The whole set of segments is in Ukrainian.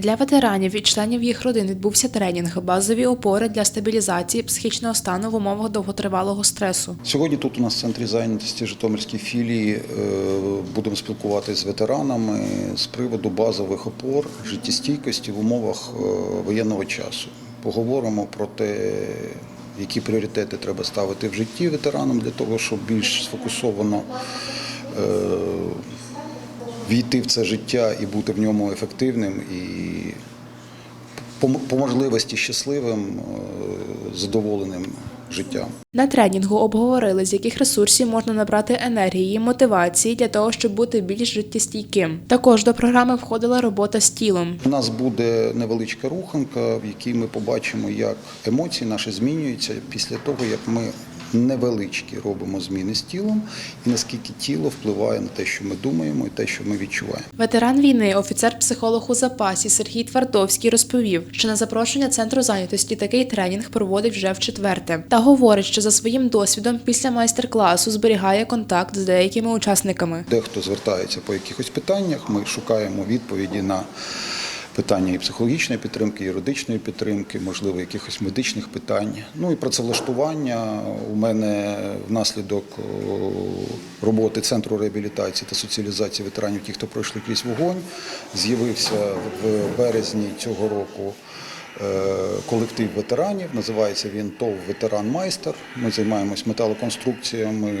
Для ветеранів і членів їх родин відбувся тренінг базові опори для стабілізації психічного стану в умовах довготривалого стресу. Сьогодні тут у нас в центрі зайнятості Житомирській філії е, будемо спілкуватися з ветеранами з приводу базових опор життєстійкості в умовах е, воєнного часу. Поговоримо про те, які пріоритети треба ставити в житті ветеранам для того, щоб більш сфокусовано е, війти в це життя і бути в ньому ефективним і по можливості щасливим, е, задоволеним життям. На тренінгу обговорили, з яких ресурсів можна набрати енергії, мотивації для того, щоб бути більш життєстійким. Також до програми входила робота з тілом. У нас буде невеличка руханка, в якій ми побачимо, як емоції наші змінюються після того, як ми невеличкі робимо зміни з тілом, і наскільки тіло впливає на те, що ми думаємо, і те, що ми відчуваємо. Ветеран війни, офіцер-психолог у запасі Сергій Твардовський розповів, що на запрошення центру зайнятості такий тренінг проводить вже в четверте. Та говорить, що за своїм досвідом після майстер-класу зберігає контакт з деякими учасниками. Дехто звертається по якихось питаннях, ми шукаємо відповіді на питання і психологічної підтримки, і юридичної підтримки, можливо, якихось медичних питань. Ну і працевлаштування у мене внаслідок роботи центру реабілітації та соціалізації ветеранів, ті, хто пройшли крізь вогонь, з'явився в березні цього року. Е, Колектив ветеранів називається він ТОВ Ветеран Майстер. Ми займаємось металоконструкціями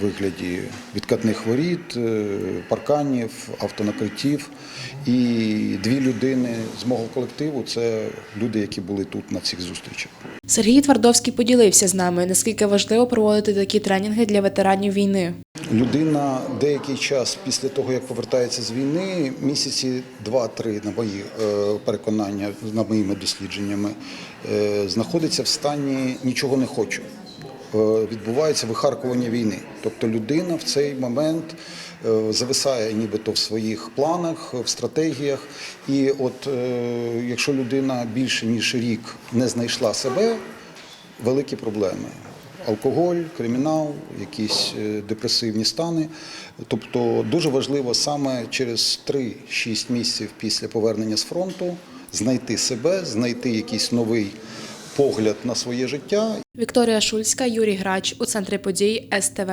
в вигляді відкатних воріт, е, парканів, автонакриттів. І дві людини з мого колективу це люди, які були тут на цих зустрічах. Сергій Твардовський поділився з нами, наскільки важливо проводити такі тренінги для ветеранів війни. Людина деякий час після того, як повертається з війни, місяці два-три на мої е, переконання, на моїми дослідженнями, е, знаходиться в стані нічого не хочу. Е, Відбувається вихаркування війни. Тобто людина в цей момент е, зависає нібито в своїх планах, в стратегіях. І от якщо людина більше ніж рік не знайшла себе, великі проблеми. Алкоголь, кримінал, якісь депресивні стани. Тобто дуже важливо саме через 3-6 місяців після повернення з фронту знайти себе, знайти якийсь новий погляд на своє життя Вікторія Шульська, Юрій Грач у центрі подій СТВ.